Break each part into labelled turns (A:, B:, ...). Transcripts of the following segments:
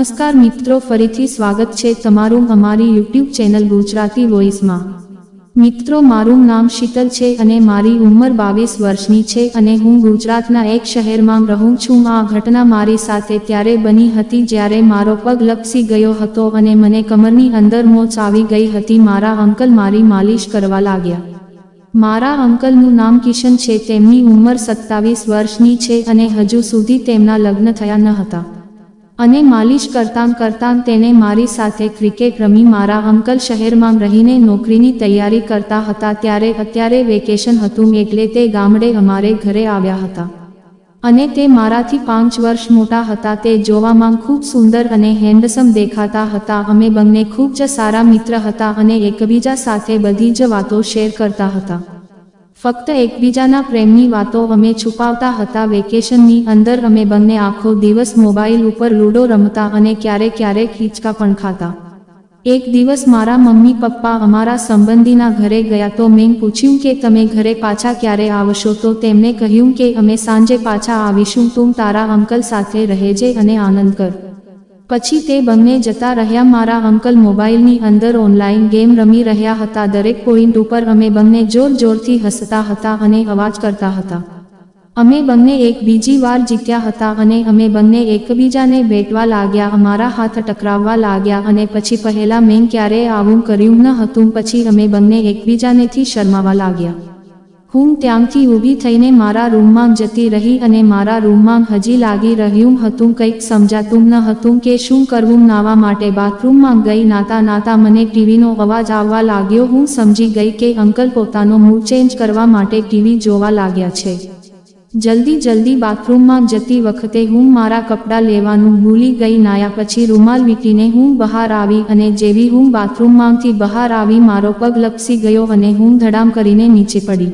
A: નમસ્કાર મિત્રો, ફરીથી સ્વાગત છે તમારું અમારી યુટ્યુબ ચેનલ ગુજરાતી વોઇસમાં. મિત્રો, મારું નામ શીતલ છે અને મારી ઉંમર બાવીસ વર્ષની છે અને હું ગુજરાતના એક શહેરમાં રહું છું. આ ઘટના મારી સાથે ત્યારે બની હતી જ્યારે મારો પગ લપસી ગયો હતો અને મને કમરની અંદર મોચ આવી ગઈ હતી. મારા અંકલ મારી માલિશ કરવા લાગ્યા. મારા અંકલનું નામ કિશન છે, તેમની ઉંમર સત્તાવીસ વર્ષની છે અને હજુ સુધી તેમના લગ્ન થયા ન હતા. અને માલિશ કરતાં કરતાં તેને મારી સાથે ક્રિકેટ રમી મારા અંકલ શહેરમાં રહીને નોકરીની તૈયારી કરતા હતા ત્યારે અત્યારે વેકેશન હતું એટલે તે ગામડે અમારે ઘરે આવ્યા હતા. અને તે મારાથી પાંચ વર્ષ મોટા હતા તે જોવામાં ખૂબ સુંદર અને હેન્ડસમ દેખાતા હતા. અમે બંને ખૂબ જ સારા મિત્ર હતા અને એકબીજા સાથે બધી જ વાતો શેર કરતા હતા. ફક્ત એકબીજાના પ્રેમની વાતો અમે છુપાવતા હતા. વેકેશનની અંદર અમે બંને આખો દિવસ મોબાઈલ ઉપર લૂડો રમતા અને ક્યારેક ક્યારેક હિંચકા પણ ખાતા. એક દિવસ મારા મમ્મી પપ્પા અમારા સંબંધીના ઘરે ગયા તો મેં પૂછ્યું કે તમે ઘરે પાછા ક્યારે આવશો? તો તેમણે કહ્યું કે અમે સાંજે પાછા આવીશું. તું તારા અંકલ સાથે રહેજે અને આનંદ કર. પછી તે બંને જતા રહ્યા. મારા અંકલ મોબાઈલની અંદર ઓનલાઈન ગેમ રમી રહ્યા હતા. દરેક પોઈન્ટ ઉપર અમે બંને જોર જોરથી હસતા હતા અને અવાજ કરતા હતા. અમે બંને એક બીજી વાર જીત્યા હતા અને અમે બંને એકબીજાને ભેટવા લાગ્યા. અમારા હાથ ટકરાવવા લાગ્યા અને પછી પહેલા મેં ક્યારેય આવું કર્યું ન હતું. પછી અમે બંને એકબીજાનેથી શરમાવા લાગ્યા. હું ત્યાંથી ઊભી થઈને મારા રૂમમાં જતી રહી અને મારા રૂમમાં હજી લાગી રહ્યું હતું, કંઈક સમજાતું ન હતું કે શું કરવું નાવા માટે બાથરૂમમાં ગઈ નાતા નાતા મને ટીવીનો અવાજ આવવા લાગ્યો. હું સમજી ગઈ કે અંકલ પોતાનો મૂડ ચેન્જ કરવા માટે ટીવી જોવા લાગ્યા છે. જલ્દી જલ્દી બાથરૂમમાં જતી વખતે હું મારા કપડાં લેવાનું ભૂલી ગઈ, નાયા પછી રૂમાલ વીટીને હું બહાર આવી અને જેવી હું બાથરૂમમાંથી બહાર આવી મારો પગ લપસી ગયો અને હું ધડામ કરીને નીચે પડી.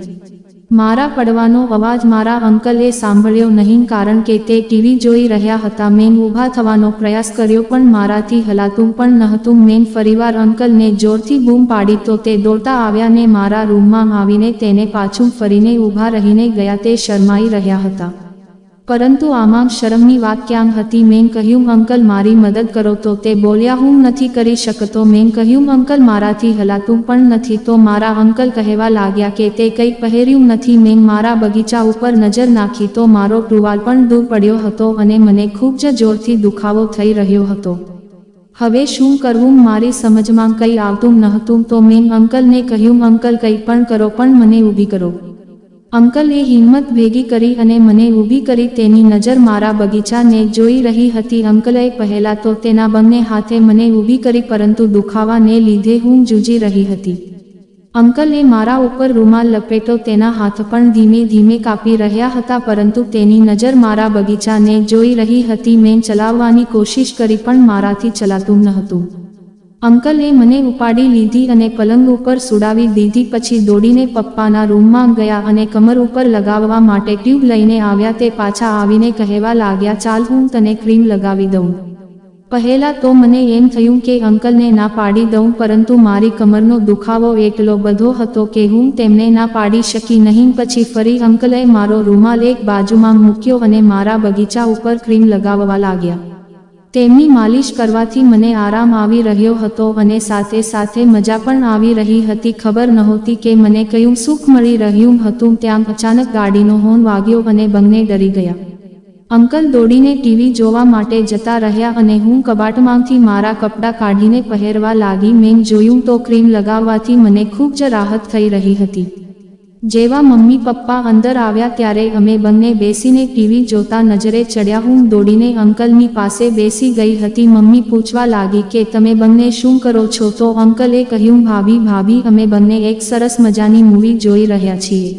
A: મારા પડવાનો અવાજ મારા અંકલે સાંભળ્યો નહીં કારણ કે તે ટીવી જોઈ રહ્યા હતા. મેં ઊભા થવાનો પ્રયાસ કર્યો પણ મારાથી હલાતું પણ નહોતું. મેં ફરીવાર અંકલને જોરથી બૂમ પાડી તો તે દોડતા આવ્યા ને મારા રૂમમાં આવીને તેને પાછું ફરીને ઊભા રહીને ગયા તે શરમાઈ રહ્યા હતા. પરંતુ આમાં શરમની વાત ક્યાં હતી. મેં કહ્યું, અંકલ, મારી મદદ કરો. તો તે બોલ્યા, હું નથી કરી શકતો. મેં કહ્યું, અંકલ, મારાથી હલાતું પણ નથી. તો મારા અંકલ કહેવા લાગ્યા કે, તે કંઈ પહેર્યું નથી. મેં મારા બગીચા ઉપર નજર નાખી તો મારો ટુવાલ પણ દૂર પડ્યો હતો અને મને ખૂબ જ જોરથી દુખાવો થઈ રહ્યો હતો. હવે શું કરવું? મારી સમજમાં કંઈ આવતું નહોતું. તો મેં અંકલને કહ્યું, અંકલ, કંઈ પણ કરો, પણ મને ઊભી કરો. અંકલે હિંમત ભેગી કરી અને મને ઊભી કરી તેની નજર મારા બગીચાને જોઈ રહી હતી. અંકલે પહેલા તો તેના બંને હાથે મને ઊભી કરી પરંતુ દુખાવાને લીધે હું જૂજી રહી હતી. અંકલે મારા ઉપર રૂમાલ લપેટો તેના હાથ પણ ધીમે ધીમે કાપી રહ્યા હતા પરંતુ તેની નજર મારા બગીચાને જોઈ રહી હતી. મેં ચલાવવાની કોશિશ કરી પણ મારાથી ચલાતું ન હતું. અંકલે મને ઉપાડી લીધી અને પલંગ ઉપર સુડાવી દીધી, પછી દોડીને પપ્પાના રૂમમાં ગયા અને કમર ઉપર લગાવવા માટે ટ્યુબ લઈને આવ્યા, તે પાછા આવીને કહેવા લાગ્યા, ચાલ હું તને ક્રીમ લગાવી દઉં. પહેલા તો મને એમ થયું કે અંકલને ના પાડી દઉં, પરંતુ મારી કમરનો દુખાવો એટલો બધો હતો કે હું તેમને ના પાડી શકી નહીં. પછી ફરી અંકલે મારો રૂમાલ એક બાજુમાં મૂક્યો અને મારા બગીચા ઉપર ક્રીમ લગાવવા લાગ્યા. તેમની માલિશ કરવાથી મને આરામ આવી રહ્યો હતો અને સાથે સાથે મજા પણ આવી રહી હતી. ખબર નહોતી કે મને કયું સુખ મળી રહ્યું હતું. ત્યાં અચાનક ગાડીનો હોર્ન વાગ્યો અને બંને ડરી ગયા. અંકલ દોડીને ટીવી જોવા માટે જતા રહ્યા અને હું કબાટમાંથી મારા કપડાં કાઢીને પહેરવા લાગી. મેં જોયું તો ક્રીમ લગાવવાથી મને ખૂબ જ રાહત થઈ રહી હતી. જેવા મમ્મી પપ્પા અંદર આવ્યા ત્યારે અમે બંને બેસીને ટીવી જોતા નજરે ચડ્યા હું દોડીને અંકલની પાસે બેસી ગઈ હતી. મમ્મી પૂછવા લાગી કે તમે બંને શું કરો છો? તો અંકલે કહ્યું, ભાભી ભાભી, અમે બંને એક સરસ મજાની મૂવી જોઈ રહ્યા છીએ.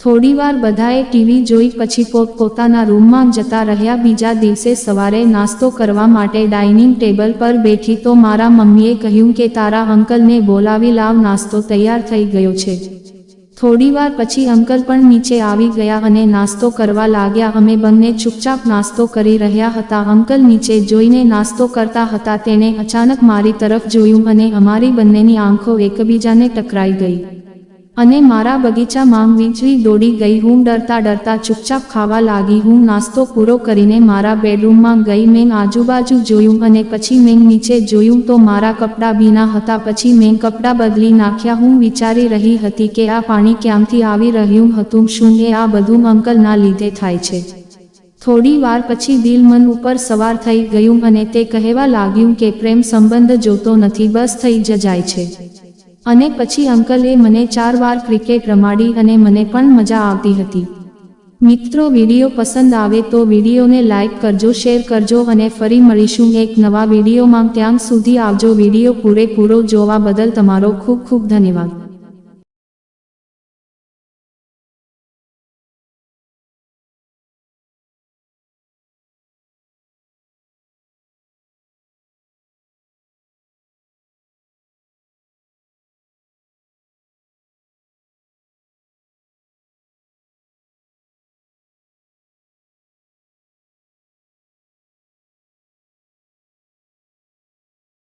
A: થોડીવાર બધાએ ટીવી જોઈ, પછી પોત પોતાના રૂમમાં જતા રહ્યા. બીજા દિવસે સવારે નાસ્તો કરવા માટે ડાઇનિંગ ટેબલ પર બેઠી તો મારા મમ્મીએ કહ્યું કે તારા અંકલને બોલાવી લાવ, નાસ્તો તૈયાર થઈ ગયો છે. થોડીવાર પછી અંકલ પણ નીચે આવી ગયા અને નાસ્તો કરવા લાગ્યા. અમે બંને ચૂપચાપ નાસ્તો કરી રહ્યા હતા. અંકલ નીચે જોઈને નાસ્તો કરતા હતા. તેણે અચાનક મારી તરફ જોયું અને અમારી બંનેની આંખો એકબીજાને ટકરાઈ ગઈ. અને મારા બગીચામાં વીજળી દોડી ગઈ, હું ડરતા ડરતા ચૂપચાપ ખાવા લાગી, હું નાસ્તો પૂરો કરીને મારા બેડરૂમમાં ગઈ, મેં આજુબાજુ જોયું અને પછી મેં નીચે જોયું તો મારા કપડાં ભીના હતા, પછી મેં કપડાં બદલી નાખ્યા, હું વિચારી રહી હતી કે આ પાણી ક્યાંથી આવી રહ્યું હતું, શું એ આ બધું અંકલના લીધે થાય છે. થોડી વાર પછી દિલ મન ઉપર સવાર થઈ ગયું અને તે કહેવા લાગ્યું કે પ્રેમ સંબંધ જોતો નથી, બસ થઈ જ જાય છે. અને પછી અંકલે મને ચાર વાર ક્રિકેટ રમાડી અને મને પણ મજા આવતી હતી. મિત્રો, વીડિયો પસંદ આવે તો વિડીયોને લાઇક કરજો, શેર કરજો અને ફરી મળીશું એક નવા વિડીયોમાં. ત્યાં સુધી આવજો, વીડિયો પૂરેપૂરો જોવા બદલ તમારો ખૂબ ખૂબ ધન્યવાદ.